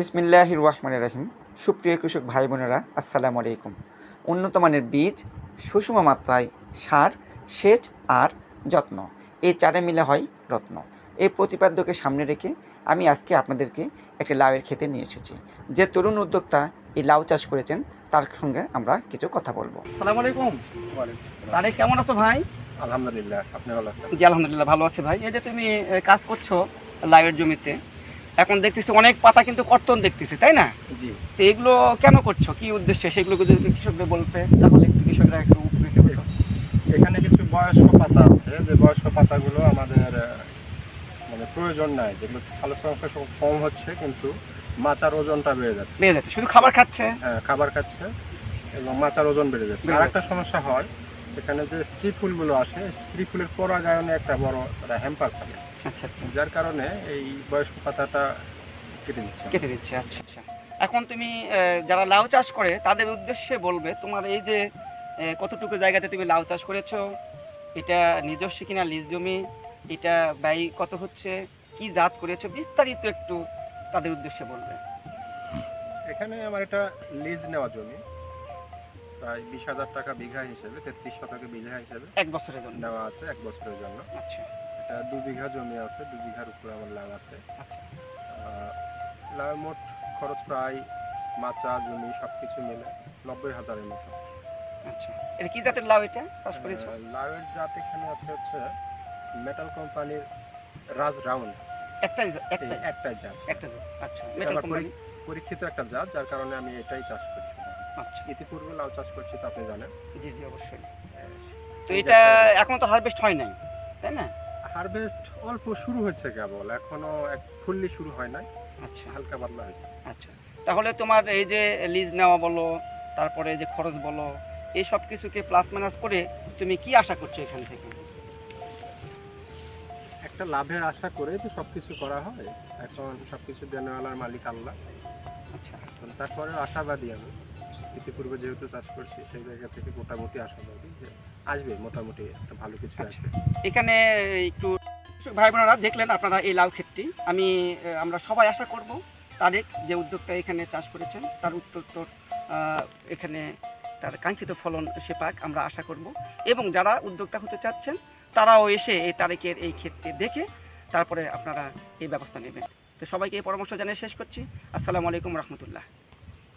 বিসমিল্লাহির রহমান রাহিম। সুপ্রিয় কৃষক ভাই বোনেরা আসসালামু আলাইকুম। উন্নত মানের বীজ সুষম মাত্রায় সার সেচ আর যত্ন। এই চারে মিলে হয় রত্ন। এই প্রতিপাদ্যকে সামনে রেখে আমি আজকে আপনাদেরকে একটি লাউয়ের খেতে নিয়ে এসেছি। যে তরুণ উদ্যোক্তা এই লাউ চাষ করেছেন তার সঙ্গে আমরা কিছু কথা বলব। সালাম আলাইকুম। তারে কেমন আছো ভাই? আলহামদুলিল্লাহ আপনি ভালো আছেন? জি আলহামদুলিল্লাহ ভালো আছি ভাই। এই যে তুমি কাজ করছ লাউয়ের জমিতে এখন দেখতেছি অনেক পাতা কিন্তু কর্তন দেখতেছি তাই না? জি। তো এগুলো কেন করছ? কি উদ্দেশ্যে? সেগুলো যদি কৃষকদের বলতে তাহলে একটু কৃষকরা একটু উপকৃত হতো। এখানে কিছু বয়স্ক পাতা আছে যে বয়স্ক পাতাগুলো আমাদের মানে প্রয়োজন নাই যেগুলো সালোক সংখ্যা সব কম হচ্ছে কিন্তু মাচার ওজনটা বেড়ে যাচ্ছে। বেড়ে যাচ্ছে। শুধু খাবার খাচ্ছে? হ্যাঁ, খাবার খাচ্ছে এবং মাচার ওজন বেড়ে যাচ্ছে। আর একটা সমস্যা হয় এখানে যে স্ত্রী ফুলগুলো আসে স্ত্রী ফুলের পরাগায়নে একটা বড় হ্যাম্পার থাকে। আচ্ছা আচ্ছা। যার কারণে এই বয়স্ক পাতাটা কেটে দিচ্ছে। কেটে দিচ্ছে আচ্ছা আচ্ছা। এখন তুমি যারা লাউ চাষ করে তাদের উদ্দেশ্যে বলবে তোমার এই যে কতটুকু জায়গাতে তুমি লাউ চাষ করেছ? এটা নিজস্ব কিনা লিজ জমি? এটা ব্যয় কত হচ্ছে? কি জাত করেছ? বিস্তারিত একটু তাদের উদ্দেশ্যে বলবে। এখানে আমার এটা লিজ নেওয়া জমি। প্রায় বিশ হাজার টাকা বিঘা হিসেবে তেত্রিশ শতকে বিঘা হিসেবে এক বছরের জন্য। নেওয়া আছে এক বছরের জন্য। আচ্ছা। এটা দু বিঘা জমি আছে দু বিঘার উপরে আমার লাভ আছে। আচ্ছা। লাভের মোট খরচ প্রায় মাচা জমি সব কিছু মিলে নব্বই হাজারের মতো। আচ্ছা। এটা কি জাতের লাউ এটা? চাষ করেছ? লাভের জাত এখানে আছে হচ্ছে মেটাল কোম্পানির রাজ রাউন্ড একটাই একটাই? একটাই জাত। একটা আচ্ছা। মেটাল কোম্পানি পরীক্ষিত একটা জাত যার কারণে আমি এটাই চাষ করছি আচ্ছা। ইতিপূর্বে লাউ চাষ করছি তো আপনি জানেন জি জি অবশ্যই। তো এটা এখনও তো হারভেস্ট হয় নাই তাই না? হারভেস্ট অল্প শুরু হয়েছে কেবল এখনও এক ফুললি শুরু হয় নাই আচ্ছা। হালকা পাতলা হয়েছে। আচ্ছা। তাহলে তোমার এই যে লিজ নেওয়া বলো তারপরে যে খরচ বলো এই সব কিছুকে প্লাস মাইনাস করে তুমি কি আশা করছ এখান থেকে? একটা লাভের আশা করে তো সব কিছু করা হয় এখন সব কিছু দেনওয়ালার মালিক আল্লাহ। আচ্ছা। তারপরে আশাবাদী আমি। ইতিপূর্বে যেহেতু চাষ করছি সেই জায়গা থেকে মোটামুটি আশাবাদী যে আসবে মোটামুটি একটা ভালো কিছু আচ্ছা। আসবে। এখানে একটু ভাই বোনেরা দেখলেন আপনারা এই লাউ ক্ষেতটি। আমি আমরা সবাই আশা করব তারেক যে উদ্যোক্তা এখানে চাষ করেছেন তার উত্তর এখানে তার কাঙ্ক্ষিত ফলন সে পাক আমরা আশা করব। এবং যারা উদ্যোক্তা হতে চাচ্ছেন তারাও এসে এই তারেকের এই ক্ষেতটি দেখে তারপরে আপনারা এই ব্যবস্থা নেবেন। তো সবাইকে এই পরামর্শ জানিয়ে শেষ করছি। আসসালামু আলাইকুম রহমতুল্লাহ।